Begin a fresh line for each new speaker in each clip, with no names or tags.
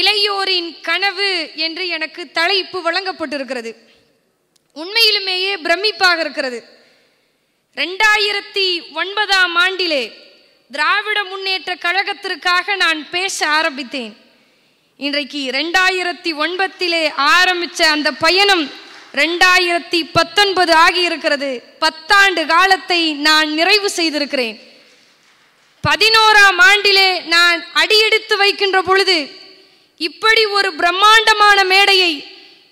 இளையோரின் கனவு என்று எனக்கு தலைப்பு வழங்கப்பட்டிருக்கிறது. உண்மையிலுமேயே பிரமிப்பாக இருக்கிறது. ரெண்டாயிரத்தி ஒன்பதாம் ஆண்டிலே திராவிட முன்னேற்ற கழகத்திற்காக நான் பேச ஆரம்பித்தேன். இன்றைக்கு ரெண்டாயிரத்தி ஒன்பத்திலே ஆரம்பிச்ச அந்த பயணம் ரெண்டாயிரத்தி பத்தொன்பது ஆகியிருக்கிறது. பத்தாண்டு காலத்தை நான் நிறைவு செய்திருக்கிறேன். பதினோராம் ஆண்டிலே நான் அடியெடுத்து வைக்கின்ற பொழுது இப்படி ஒரு பிரம்மாண்டமான மேடையை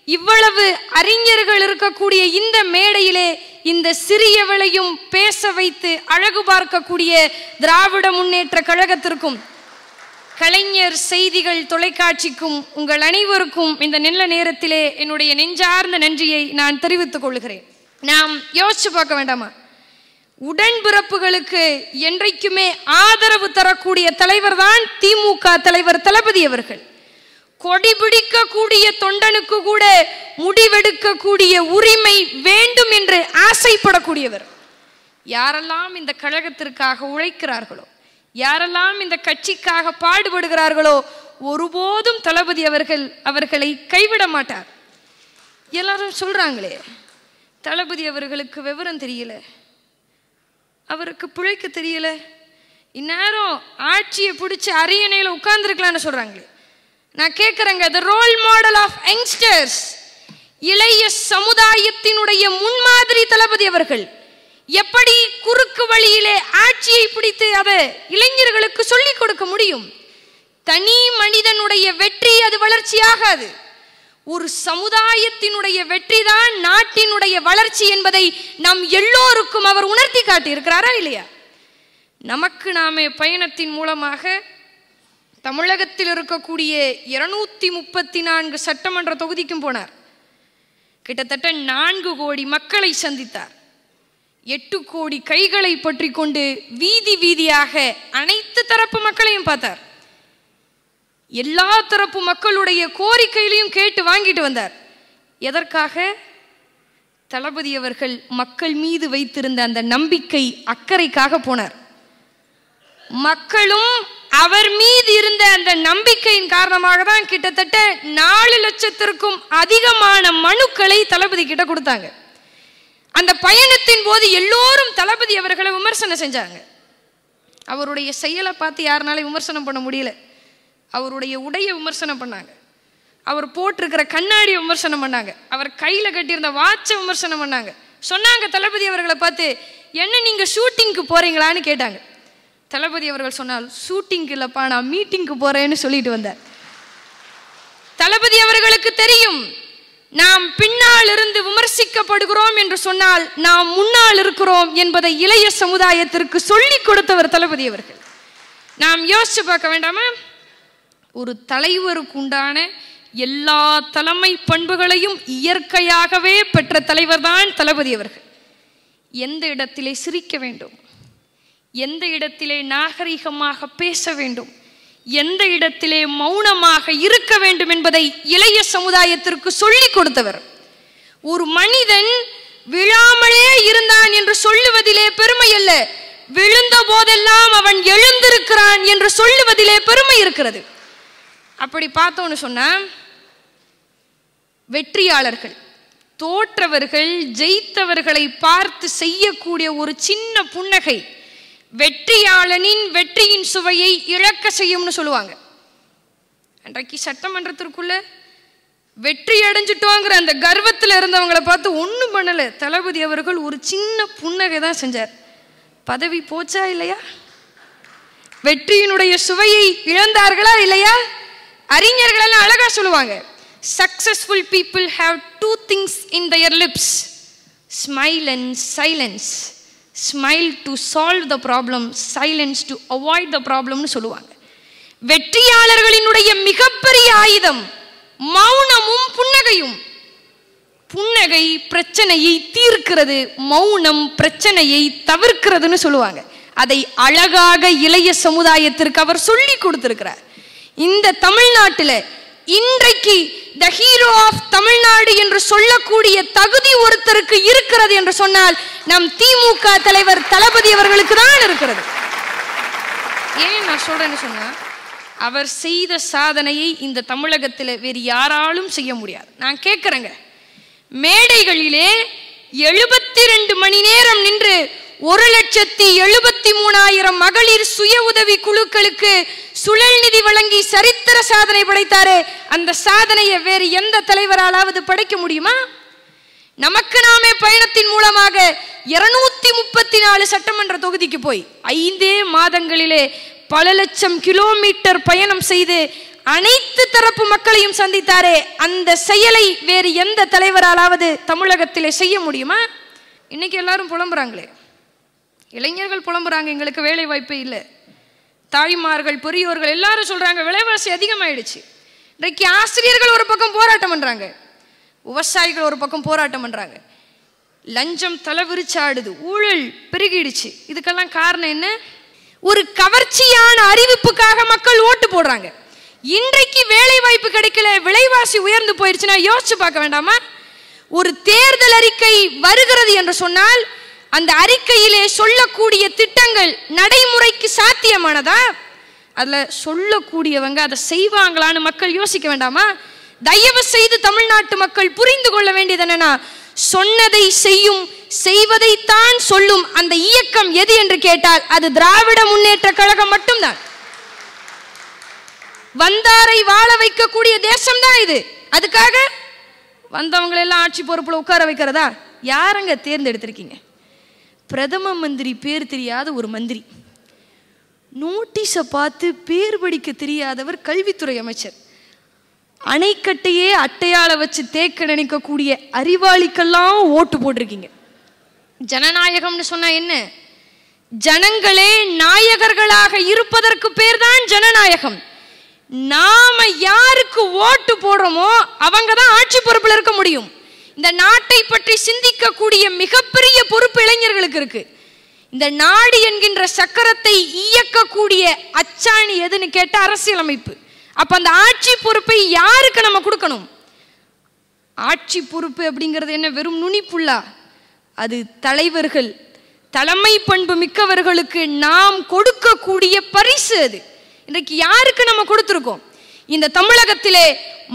இவ்வளவு அறிஞர்கள் இருக்கக்கூடிய இந்த மேடையிலே இந்த சிறியவளையும் பேச வைத்து அழகு பார்க்கக்கூடிய திராவிட முன்னேற்ற கழகத்திற்கும் கலைஞர் செய்திகள் தொலைக்காட்சிக்கும் உங்கள் அனைவருக்கும் இந்த நல்ல நேரத்திலே என்னுடைய நெஞ்சார்ந்த நன்றியை நான் தெரிவித்துக் கொள்கிறேன். நாம் யோசிச்சு பார்க்க வேண்டாமா? உடன்பிறப்புகளுக்கு என்றைக்குமே ஆதரவு தரக்கூடிய தலைவர் தான் திமுக தலைவர் தளபதி அவர்கள். கொடி பிடிக்கக்கூடிய தொண்டனுக்கு கூட முடிவெடுக்கக்கூடிய உரிமை வேண்டும் என்று ஆசைப்படக்கூடியவர். யாரெல்லாம் இந்த கழகத்திற்காக உழைக்கிறார்களோ யாரெல்லாம் இந்த கட்சிக்காக பாடுபடுகிறார்களோ ஒருபோதும் தளபதி அவர்கள் அவர்களை கைவிட மாட்டார். எல்லாரும் சொல்றாங்களே தளபதி அவர்களுக்கு விவரம் தெரியல. அவருக்கு பிழைக்க தெரியல. இந்நேரம் ஆட்சியை பிடிச்சி அரியணையில் உட்கார்ந்துருக்கலான்னு சொல்றாங்களே. நான் கேட்குறேங்க the role model of youngsters இளைய சமுதாயத்தினுடைய முன்மாதிரி தளபதி அவர்கள். எப்படி குறுக்கு வழியிலே ஆட்சியை பிடித்து அதை இளைஞர்களுக்கு சொல்லிக் கொடுக்க முடியும்? தனி மனிதனுடைய வெற்றி அது வளர்ச்சியாகாது. ஒரு சமுதாயத்தினுடைய வெற்றிதான் நாட்டினுடைய வளர்ச்சி என்பதை நம் எல்லோருக்கும் அவர் உணர்த்தி காட்டி இருக்கிறாரா இல்லையா? நமக்கு நாமே பயணத்தின் மூலமாக தமிழகத்தில் இருக்கக்கூடிய இருநூத்தி முப்பத்தி நான்கு சட்டமன்ற தொகுதிக்கும் போனார். கிட்டத்தட்ட நான்கு கோடி மக்களை சந்தித்தார். எட்டு கோடி கைகளை பற்றி கொண்டு வீதி வீதியாக அனைத்து தரப்பு மக்களையும் பார்த்தார். எல்லா தரப்பு மக்களுடைய கோரிக்கையிலையும் கேட்டு வாங்கிட்டு வந்தார். எதற்காக? தளபதி அவர்கள் மக்கள் மீது வைத்திருந்த அந்த நம்பிக்கை அக்கறைக்காக போனார். மக்களும் அவர் மீது இருந்த அந்த நம்பிக்கையின் காரணமாக தான் கிட்டத்தட்ட நாலு லட்சத்திற்கும் அதிகமான மனுக்களை தளபதி கிட்ட கொடுத்தாங்க. அந்த பயணத்தின் போது எல்லோரும் தளபதி அவர்களை விமர்சனம் செஞ்சாங்க. அவருடைய செயலை பார்த்து யாருனாலும் விமர்சனம் பண்ண முடியல. அவருடைய உடைய விமர்சனம் பண்ணாங்க. அவர் போட்டிருக்கிற கண்ணாடி விமர்சனம் பண்ணாங்க. அவர் கையில் கட்டியிருந்த வாட்சை விமர்சனம் பண்ணாங்க. சொன்னாங்க தளபதி அவர்களை பார்த்து என்ன நீங்கள் ஷூட்டிங்க்கு போகிறீங்களான்னு கேட்டாங்க. தளபதி அவர்கள் சொன்னால் ஷூட்டிங்க்கு இல்லைப்பா நான் மீட்டிங்க்கு போகிறேன்னு சொல்லிட்டு வந்தார். தளபதி அவர்களுக்கு தெரியும் நாம் பின்னால் இருந்து விமர்சிக்கப்படுகிறோம் என்று சொன்னால் நாம் முன்னால் இருக்கிறோம் என்பதை இளைய சமுதாயத்திற்கு சொல்லிக் கொடுத்தவர் தளபதி அவர்கள். நாம் யோசிச்சு பார்க்க வேண்டாமா? ஒரு தலைவருக்கு உண்டான எல்லா தலைமை பண்புகளையும் இயற்கையாகவே பெற்ற தலைவர் தான் தளபதி அவர்கள். எந்த இடத்திலே சிரிக்க வேண்டும்? எந்த இடத்திலே நாகரிகமாக பேச வேண்டும்? எந்த இடத்திலே மௌனமாக இருக்க வேண்டும் என்பதை இளைய சமுதாயத்திற்கு சொல்லிக் கொடுத்தவர். ஒரு மனிதன் விழாமலே இருந்தான் என்று சொல்லுவதிலே பெருமை அல்ல. விழுந்த போதெல்லாம் அவன் எழுந்திருக்கிறான் என்று சொல்லுவதிலே பெருமை இருக்கிறது. அப்படி பார்த்தோன்னு சொன்ன வெற்றியாளர்கள் தோற்றவர்கள் ஜெயித்தவர்களை பார்த்து செய்யக்கூடிய ஒரு சின்ன புன்னகை. வெற்றியாளனின் வெற்றியின் சுவையை இழக்க செய்யும்னு சொல்லுவாங்க. அன்றைக்கு சட்டமன்றத்திற்குள்ள வெற்றி அடைஞ்சிட்டோங்கிற அந்த கர்வத்தில் இருந்தவங்களை பார்த்து ஒன்றும் பண்ணலை. தளபதி அவர்கள் ஒரு சின்ன புன்னகை தான் செஞ்சார். பதவி போச்சா இல்லையா? வெற்றியினுடைய சுவையை இழந்தார்களா இல்லையா? அறிஞர்கள் எல்லாம் அழகா சொல்லுவாங்க. Successful people have to things in their lips smile and silence smile to solve the problem silence to avoid the ப்ராப்ளம்னு சொல்லுவாங்க. வெற்றியாளர்களினுடைய மிகப்பெரிய ஆயுதம் மௌனமும் புன்னகையும். புன்னகை பிரச்சனையை தீர்க்கிறது மௌனம் பிரச்சனையை தவிர்க்கிறதுன்னு சொல்லுவாங்க. அதை அழகாக இளைய சமுதாயத்திற்கு அவர் சொல்லி கொடுத்திருக்கிறார். இந்த தமிழ்நாட்டில் இன்றைக்கு த ஹீரோ ஆஃப் தமிழ்நாடு என்று சொல்லக்கூடிய தகுதி ஒருத்தருக்கு இருக்கிறது என்று சொன்னால் நம் திமுக தலைவர் தளபதி அவர்களுக்கு தான் இருக்கிறது. ஏன் நான் சொல்றேன்னு சொன்னா அவர் செய்த சாதனையை இந்த தமிழகத்தில் வேறு யாராலும் செய்ய முடியாது. நான் கேட்குறேங்க. மேடைகளிலே எழுபத்தி ரெண்டு மணி நேரம் நின்று ஒரு லட்சத்தி எழுபத்தி மூணாயிரம் மகளிர் சுய உதவி குழுக்களுக்கு சுழல் நிதி வழங்கி சரித்திர சாதனை படைத்தாரே. அந்த சாதனையை வேறு எந்த தலைவராலாவது படைக்க முடியுமா? நமக்கு நாமே பயணத்தின் மூலமாக இருநூத்தி முப்பத்தி நாலு சட்டமன்ற தொகுதிக்கு போய் ஐந்தே மாதங்களிலே பல லட்சம் கிலோமீட்டர் பயணம் செய்து அனைத்து தரப்பு மக்களையும் சந்தித்தாரே. அந்த செயலை வேறு எந்த தலைவராலாவது தமிழகத்திலே செய்ய முடியுமா? இன்னைக்கு எல்லாரும் புலம்புறாங்களே. இளைஞர்கள் புலம்புறாங்க எங்களுக்கு வேலை வாய்ப்பு இல்லை. தாய்மார்கள் பெரியோர்கள் எல்லாரும் சொல்றாங்க விலைவாசி அதிகமாயிடுச்சு. இன்றைக்கு ஆசிரியர்கள் ஒரு பக்கம் போராட்டம் பண்றாங்க. விவசாயிகள் ஒரு பக்கம் போராட்டம் பண்றாங்க. லஞ்சம் தலைவிரிச்சாடுது ஊழல் பெருகிடுச்சு. இதுக்கெல்லாம் காரணம் என்ன? ஒரு கவர்ச்சியான அறிவிப்புக்காக மக்கள் ஓட்டு போடுறாங்க. இன்றைக்கு வேலை வாய்ப்பு கிடைக்கல விலைவாசி உயர்ந்து போயிடுச்சுன்னா யோசிச்சு பார்க்க வேண்டாமா? ஒரு தேர்தல் அறிக்கை வருகிறது என்று சொன்னால் அந்த அறிக்கையிலே சொல்லக்கூடிய திட்டங்கள் நடைமுறைக்கு சாத்தியமானதா? அதுல சொல்லக்கூடியவங்க அதை செய்வாங்களான்னு மக்கள் யோசிக்க வேண்டாமா? தயவு செய்து தமிழ்நாட்டு மக்கள் புரிந்து கொள்ள வேண்டியது என்னன்னா சொன்னதை செய்யும் செய்வதைத்தான் சொல்லும் அந்த இயக்கம் எது என்று கேட்டால் அது திராவிட முன்னேற்ற கழகம் மட்டும்தான். வந்தாரை வாழ வைக்கக்கூடிய தேசம் தான் இது. அதுக்காக வந்தவங்களெல்லாம் ஆட்சி பொறுப்புல உட்கார வைக்கிறதா? யாரங்க தேர்ந்தெடுத்திருக்கீங்க? பிரதம மந்திரி பேர் தெரியாத ஒரு மந்திரி. நோட்டீஸை பார்த்து பேர் படிக்க தெரியாதவர் கல்வித்துறை அமைச்சர். அணைக்கட்டையே அட்டையாள வச்சு தேக்க நினைக்கக்கூடிய அறிவாளிக்கெல்லாம் ஓட்டு போட்டிருக்கீங்க. ஜனநாயகம்னு சொன்னா என்ன? ஜனங்களே நாயகர்களாக இருப்பதற்கு பேர் தான் ஜனநாயகம். நாம யாருக்கு ஓட்டு போடுறோமோ அவங்க தான் ஆட்சி பொறுப்பில் இருக்க முடியும். இந்த நாட்டை பற்றி சிந்திக்கக்கூடிய மிகப்பெரிய பொறுப்பு இளைஞர்களுக்கு இருக்கு. இந்த நாடு என்கின்ற சக்கரத்தை இயக்கக்கூடிய அச்சாணி எதுன்னு கேட்ட அரசியலமைப்பு. அப்ப அந்த ஆட்சி பொறுப்பை யாருக்கு நம்ம கொடுக்கணும்? ஆட்சி பொறுப்பு அப்படிங்கிறது என்ன? வெறும் நுனிப்புள்ளா அது தலைவர்கள் தலைமை பண்பு மிக்கவர்களுக்கு நாம் கொடுக்கக்கூடிய பரிசு அது. இன்றைக்கு யாருக்கு நம்ம கொடுத்துருக்கோம்? இந்த தமிழகத்திலே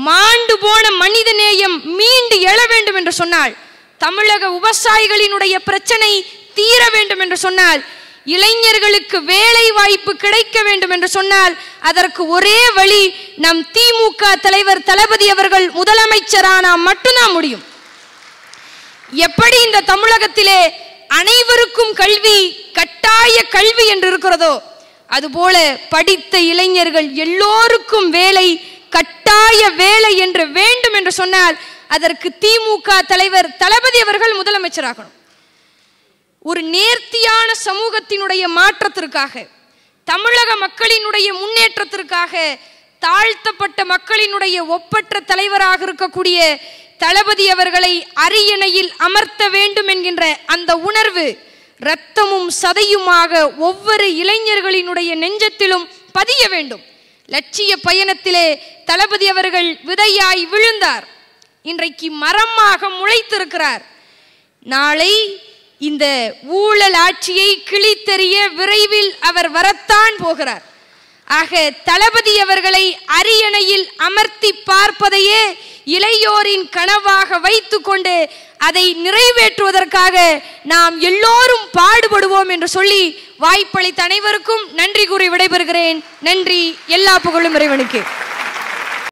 மாண்டு போன மனித நேயம் மீண்டு எழ வேண்டும் என்று சொன்னால் தமிழக விவசாயிகளினுடைய பிரச்சனை தீர வேண்டும் என்று சொன்னால் இளைஞர்களுக்கு வேலை வாய்ப்பு கிடைக்க வேண்டும் என்று சொன்னால் அதற்கு ஒரே வழி நம் திமுக தலைவர் தளபதி அவர்கள் முதலமைச்சரானா மட்டும்தான் முடியும். எப்படி இந்த தமிழகத்திலே அனைவருக்கும் கல்வி கட்டாய கல்வி என்று இருக்கிறதோ அதுபோல படித்த இளைஞர்கள் எல்லோருக்கும் வேலை கட்டாய வேலை என்று வேண்டும் என்று சொன்னால் அதற்கு திமுக தலைவர் தளபதி அவர்கள் முதலமைச்சராகணும். ஒரு நேர்த்தியான சமூகத்தினுடைய மாற்றத்திற்காக தமிழக மக்களினுடைய முன்னேற்றத்திற்காக தாழ்த்தப்பட்ட மக்களினுடைய ஒப்பற்ற தலைவராக இருக்கக்கூடிய தளபதி அவர்களை அரியணையில் அமர்த்த வேண்டும் என்கின்ற அந்த உணர்வு இரத்தமும் சதையுமாக ஒவ்வொரு இளைஞர்களினுடைய நெஞ்சத்திலும் பதிய வேண்டும். லட்சிய பயணத்திலே தளபதி அவர்கள் விதையாய் விழுந்தார். இன்றைக்கு மரமாக முளைத்திருக்கிறார். நாளை இந்த ஊழல் ஆட்சியை கிழித்தெறிய விரைவில் அவர் வரத்தான் போகிறார். ஆக தளபதி அவர்களை அரியணையில் அமர்த்தி பார்ப்பதையே இளையோரின் கனவாக வைத்துக்கொண்டு அதை நிறைவேற்றுவதற்காக நாம் எல்லோரும் பாடுபடுவோம் என்று சொல்லி வாய்ப்பளித்த அனைவருக்கும் நன்றி கூறி விடைபெறுகிறேன். நன்றி. எல்லா புகழும் இறைவனுக்கு.